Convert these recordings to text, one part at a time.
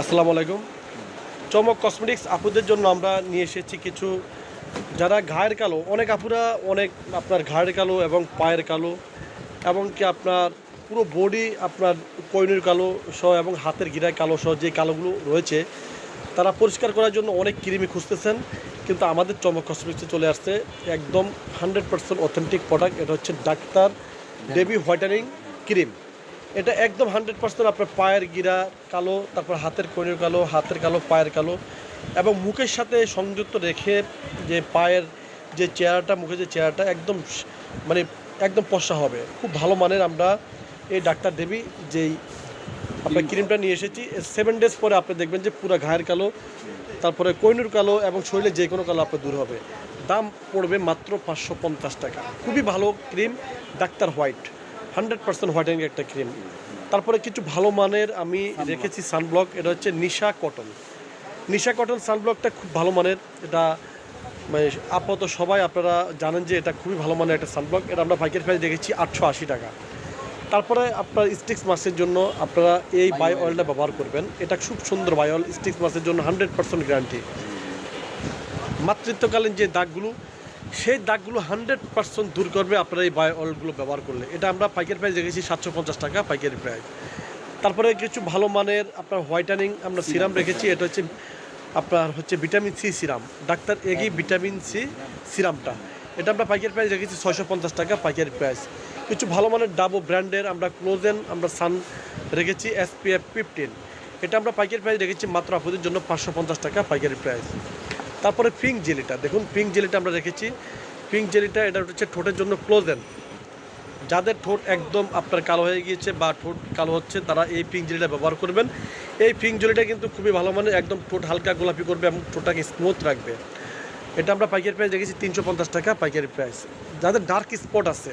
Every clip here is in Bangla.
আসসালামু আলাইকুম। চমক কসমেটিক্স আপুদের জন্য আমরা নিয়ে এসেছি কিছু, যারা ঘায়ের কালো, অনেক আপুরা অনেক আপনার ঘাড়ের কালো এবং পায়ের কালো, এবং কি আপনার পুরো বডি আপনার কৈনুর কালো সহ এবং হাতের গিরায় কালো সহ যে কালোগুলো রয়েছে, তারা পরিষ্কার করার জন্য অনেক ক্রিমি খুঁজতেছেন, কিন্তু আমাদের চমক কসমেটিক্সে চলে আসছে একদম হান্ড্রেড পার্সেন্ট অথেন্টিক প্রোডাক্ট এটা হচ্ছে ডাক্তার ডেবি হোয়াইটানিং ক্রিম এটা একদম হান্ড্রেড পার্সেন্ট আপনার পায়ের গিরা কালো তারপর হাতের কইনের কালো হাতের কালো পায়ের কালো এবং মুখের সাথে সংযুক্ত রেখে যে পায়ের যে চেহারাটা মুখের যে চেহারাটা একদম মানে একদম পশা হবে। খুব ভালো মানের আমরা এই ডাক্তার দেবী যেই আপনার ক্রিমটা নিয়ে এসেছি। সেভেন ডেজ পরে আপনি দেখবেন যে পুরো ঘায়ের কালো তারপরে কৈনুর কালো এবং শরীরে যে কোনো কালো আপনার দূর হবে। দাম পড়বে মাত্র পাঁচশো পঞ্চাশ টাকা। খুবই ভালো cream Doctor White. Hundred percent whitening একটা ক্রিম। তারপরে কিছু ভালো মানের আমি রেখেছি সানব্লক এটা হচ্ছে নিশা কটন। নিশা কটন সানব্লকটা খুব ভালো মানের এটা মানে আপাতত সবাই আপনারা জানেন যে এটা খুবই ভালো মানের একটা সানব্লক এটা আমরা পাইকারি প্রাইস দেখেছি আটশো আশি টাকা। তারপরে আপনার স্টিক্স মাসের জন্য আপনারা এই বাই অয়েলটা ব্যবহার করবেন। এটা খুব সুন্দর বাই অয়েল স্টিক্স মাসের জন্য হান্ড্রেড পার্সেন্ট গ্যারান্টি মাতৃত্বকালীন যে দাগগুলো সেই দাগগুলো হান্ড্রেড পার্সেন্ট দূর করবে আপনারা এই বাই অয়েলগুলো ব্যবহার করলে। এটা আমরা পাইকারি প্রাইস রেখেছি সাতশো পঞ্চাশ টাকা পাইকারি প্রাইস। তারপরে কিছু ভালো মানের আপনার হোয়াইটানিং আমরা সিরাম রেখেছি এটা হচ্ছে আপনার হচ্ছে ভিটামিন সি সিরাম। ডাক্তার এগি ভিটামিন সি সিরামটা। এটা আমরা পাইকারি প্রাইস রেখেছি ছয়শো পঞ্চাশ টাকা পাইকারি প্রাইস। কিছু ভালো মানের ডাবো ব্র্যান্ডের আমরা ক্লোজেন আমরা সান রেখেছি এসপিএফ ফিফটিন। এটা আমরা পাইকারি প্রাইস রেখেছি মাত্র আপনাদের জন্য পাঁচশো পঞ্চাশ টাকা পাইকারি প্রাইস। তারপরে পিঙ্ক জেলিটা দেখুন পিঙ্ক জেলিটা আমরা রেখেছি পিঙ্ক জেলিটা এটা হচ্ছে ঠোঁটের জন্য ক্লোজেন যাদের ঠোঁট একদম আপনার কালো হয়ে গিয়েছে বা ঠোঁট কালো হচ্ছে, তারা এই পিঙ্ক জেলিটা ব্যবহার করবেন। এই পিঙ্ক জেলিটা কিন্তু খুবই ভালো মানে একদম ঠোঁট হালকা গোলাপি করবে এবং ঠোঁটটাকে স্মুথ রাখবে। এটা আমরা পাইকারি প্রাইস রেখেছি তিনশো টাকা পাইকারি প্রাইস যাদের ডার্ক স্পট আছে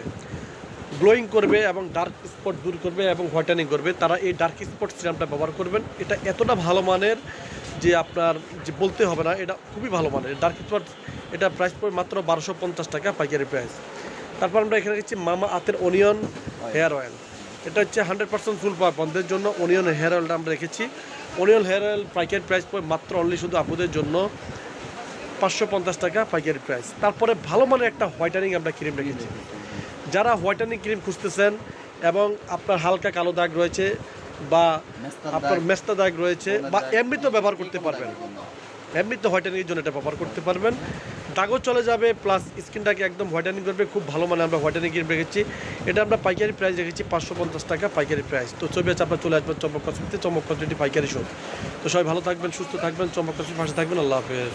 গ্লোয়িং করবে এবং ডার্ক স্পট দূর করবে এবং হোয়াইটেনিং করবে। তারা এই ডার্ক স্পট সিরামটা ব্যবহার করবেন। এটা এতটা ভালো মানের যে আপনার যে বলতে হবে না, এটা খুবই ভালো মানের। ডার্ক স্পট এটা প্রাইস পড়বে মাত্র বারোশো পঞ্চাশ টাকা পাইকারি প্রাইস তারপর আমরা এখানে রেখেছি মামা আতের অনিয়ন হেয়ার অয়েল এটা হচ্ছে হান্ড্রেড পার্সেন্ট ফুল পাওয়া বন্ধের জন্য অনিয়ন হেয়ার অয়েলটা আমরা রেখেছি। অনিয়ন হেয়ার অয়েল পাইকারি প্রাইস পড়বে মাত্র অনলি শুধু আপুদের জন্য পাঁচশো পঞ্চাশ টাকা পাইকারি প্রাইস তারপরে ভালো মানের একটা হোয়াইটানিং আমরা ক্রিম রেখেছি। যারা হোয়াইটানিং ক্রিম খুঁজতেছেন এবং আপনার হালকা কালো দাগ রয়েছে বা আপনার মেস্তা দাগ রয়েছে বা দাগ, এমনিতেও ব্যবহার করতে পারবেন। এমনিতে হোয়াইটেনিংয়ের জন্য এটা ব্যবহার করতে পারবেন। দাগও চলে যাবে প্লাস স্কিনটাকে একদম হোয়াইটেনিং করবে। খুব ভালো মানে আমরা হোয়াইটেনিং ক্রিম রেখেছি। এটা আমরা পাইকারি প্রাইস রেখেছি পাঁচশো পঞ্চাশ টাকা পাইকারি প্রাইস তো ছবি আছে আপনার চলে আসবেন চমক কসমেটিতে চমক কসমেটি পাইকারি শো তো। সবাই ভালো থাকবেন সুস্থ থাকবেন চমক কসমেটির পাশে থাকবেন। আল্লাহ হাফেজ।